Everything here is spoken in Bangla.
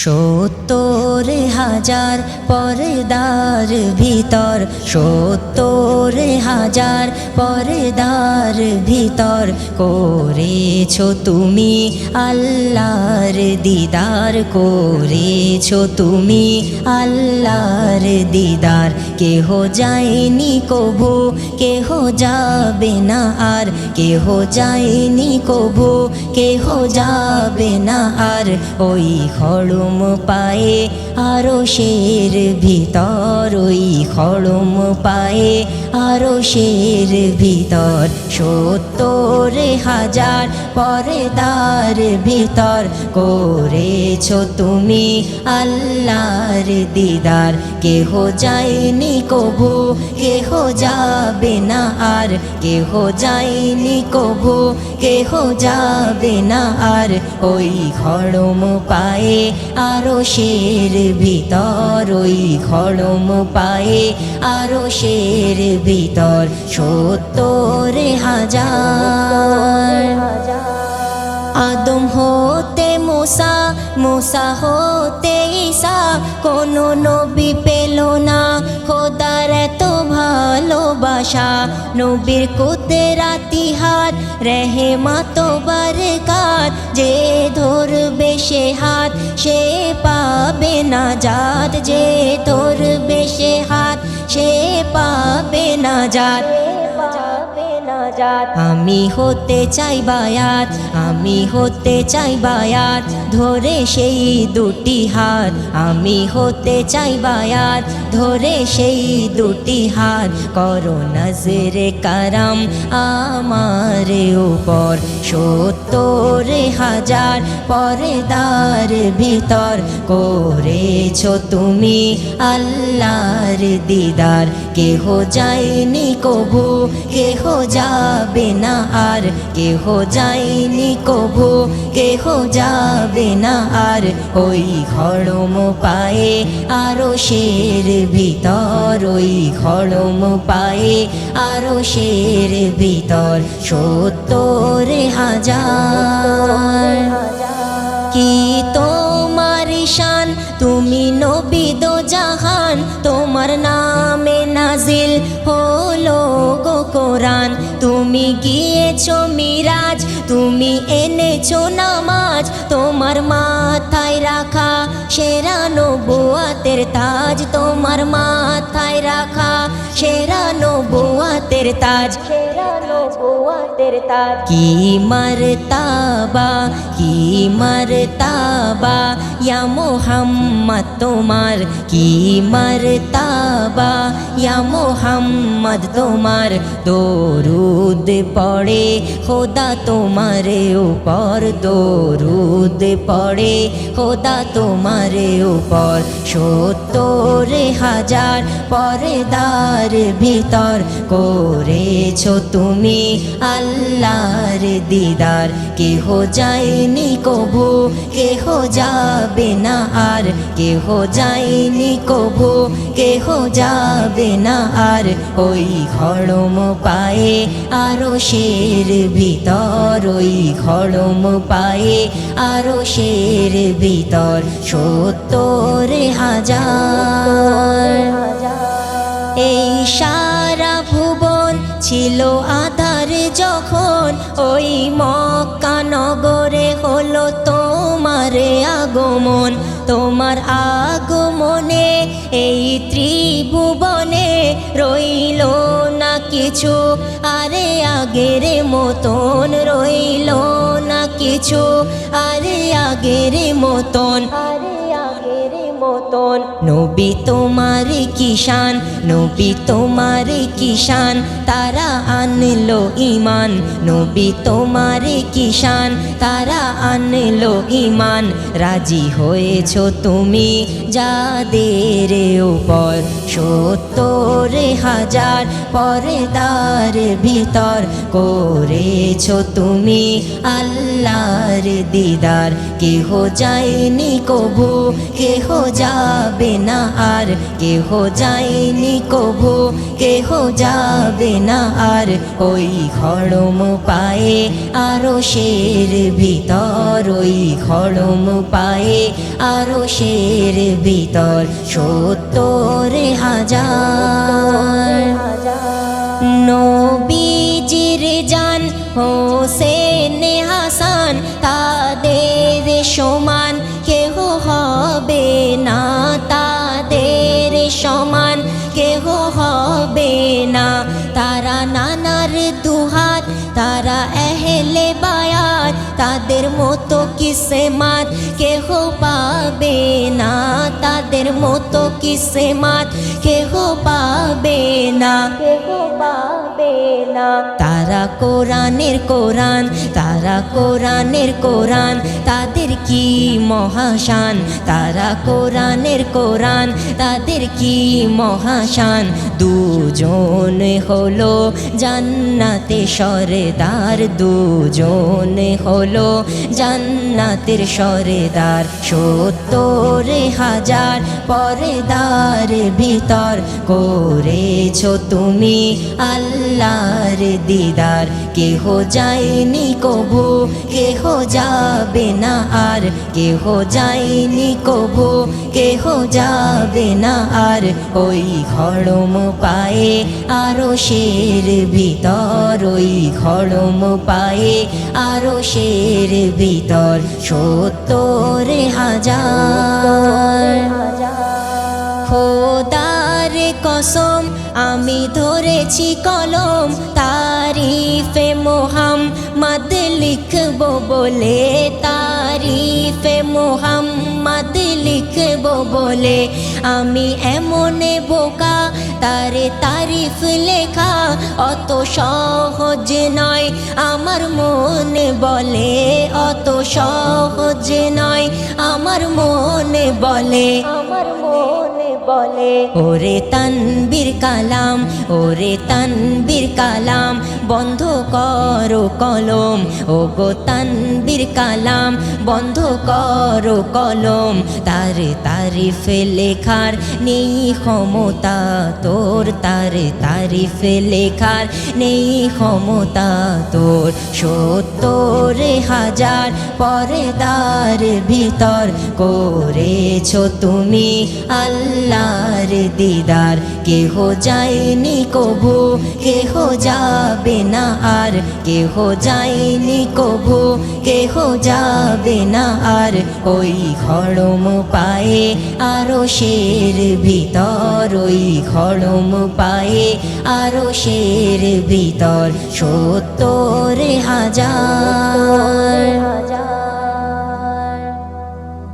সত্তর হাজার পর্দার ভিতর, সত্তর হাজার পর্দার ভিতর করেছ তুমি আল্লাহর দিদার, করেছ তুমি আল্লাহর দিদার। কেহ যায়নি কভু কেহ যাবে না আর, কেহ যায়নি কভু কেহ যাবে না আর ওই খড়ম পায়ে, আরও শের ভিতর ওই খড়ম পায়ে, আরও শের ভিতর সত্তর হাজার পরেদার ভিতর করেছ তুমি আল্লাহর দিদার। কেহ যায়নি কভু কেহ যাবে না আর, কেহ যায়নি কভু কেহ যাবে না আর ওই খড়ম পায়ে আরও শের ভিতর, ওই খড়ম পায়ে আরও শের ভিতর সত্তর হাজার। আদম হতে মোসা মোসা হতে ঈসা, কোনো নবী পেল না ভালোবাসা নবীর কোতে রাতি হাত রেহে মাতো বারকাত, যে ধরবে সে হাত, সে পাবে না জাত যে ধরবে সে হাত, সে পাবে না জাত আমি হতে চাই বায়াত, আমি হতে চাই বায়াত, ধরে সেই দুটি হাত, আমি হতে চাই বায়াত, ধরে সেই দুটি হাত, করো নজরে কারাম আমার উপর, সত্তর হাজার পরেদার ভিতর করেছ তুমি আল্লাহর দিদার, কেহ যায়নি কভু কেহ যাবে না আর। কেহ যায়নি কভু, কেহ যাবে না আর। ওই খড়ম পায়ে আরও শের ভিতর, ওই খড়ম পায়ে আরও শের ভিতর। সত্তর হাজার। কি তোমার শান তুমি নবিদ জাহান। তোমার নামে নাজিল হলো গো কোরআন। তুমি গিয়েছো মিরাজ, তুমি এনেছো নামাজ। তোমার মাথায় রাখা সেরা নবুয়াতের তাজ, তোমার মাথায় রাখা সেরা নবুয়াতের তাজ। কি মারতাবা কি মারতাবা ইয়া মোহাম্মদ তোমার। কি মারতাবা ইয়া মোহাম্মদ তোমার। দরুদ পড়ে খোদা তোমার উপর। দরুদ পড়ে খোদা তোমার উপর। সত্তর হাজার পরেদার ভিতর করেছ তুমি আল্লাহর দিদার। কেহ যায়নি কভু, কেহ যাবে না আর। কেহ যায়নি কভু, কেহ যাবে না আর। ওই খড়ম পায়ে আরও শের ভিতর, ওই খড়ম পায়ে আরও শের ভিতর। সত্তর হাজার। এই সারা ভুবন ছিল আধার যখন, ওই মক্কা নগরে হলো তোমার আগমন। তোমার আগমনে এই ত্রিভুবনে রইল না কিছু, আরে আগের মতন রইল না কিছু, আরে আগের মতন। আরে মতন। নবী তোমার কিষান নবী তোমার কিষান তারা আনলো ইমান নবী তোমার কিষান তারা আনলো ইমান রাজি হয়েছ তুমি যাদের উপর। সত্তর হাজার পরেদার ভিতর করেছ তুমি আল্লাহর দিদার। কেহ যায়নি কভু কেহ যাবে না আর। কেহ যায়নি কভু, কেহ যাবে না আর। ওই খড়ম পায়ে আরও শের ভিতর, ওই খড়ম পায়ে আরও শের ভিতর। সত্তর হাজার। নবীজির জান, হোসেন হাসান, তাদের সমান তারা এহেলে বায়াত তাদের মতো কিসে মাত কেহ পাবে? তাদের মতো কিসে মাত কেহ পাবে না। কেহ পাবে না। তারা কোরআনের কোরআন, তারা কোরআনের কোরআন। তাদের কি মহাশান? তারা কোরআনের কোরআন, তাদের কি মহাশান? দুজন হলো জান্নাতে সরেদার, দুজন হলো জান্নাতের সরেদার। সত্তর হাজার পরেদার ভিতর করেছ তুমি আল্লাহর দিদার। কেহ যায়নি কভু কেহ যাবে না আর। কেহ যায়নি কভু কেহ যাবে না আর। ওই খড়ম পায়ে আরও শের ভিতর, ওই খড়ম পায়ে আরও শের ভিতর। সত্তর হাজার কসম, আমি ধরেছি কলম, তারিফে মোহাম্মদ লিখব বলে, তারিফে মোহাম্মদ লিখব বলে, আমি এমন বোকা, তারে তারিফ লেখা অত সহজ নয়, আমার মন বলে, অত সহজ নয়, আমার মন বলে। আমার মন বলে, ওরে তানবীর কালাম, ওরে তানবীর কালাম, বন্ধ করো কলম ও গো তানবীর কালাম, বন্ধ করো কলম, তার তারিফ লেখার নেই ক্ষমতা তোর, তার তারিফ লেখার নেই ক্ষমতা তোর, সত্তর হাজার পরে পরেদার ভিতর করেছ তুমি আল্লাহর দিদার, কেহ যায়নি কভু, কেহ যাবে না আর, কেহ যায়নি কভু, কেহ যাবে না আর, ওই খড়ম পায়ে আরও শের ভিতর, ওই খড়ম পায়ে আরও শের ভিতর, সত্তর হাজার।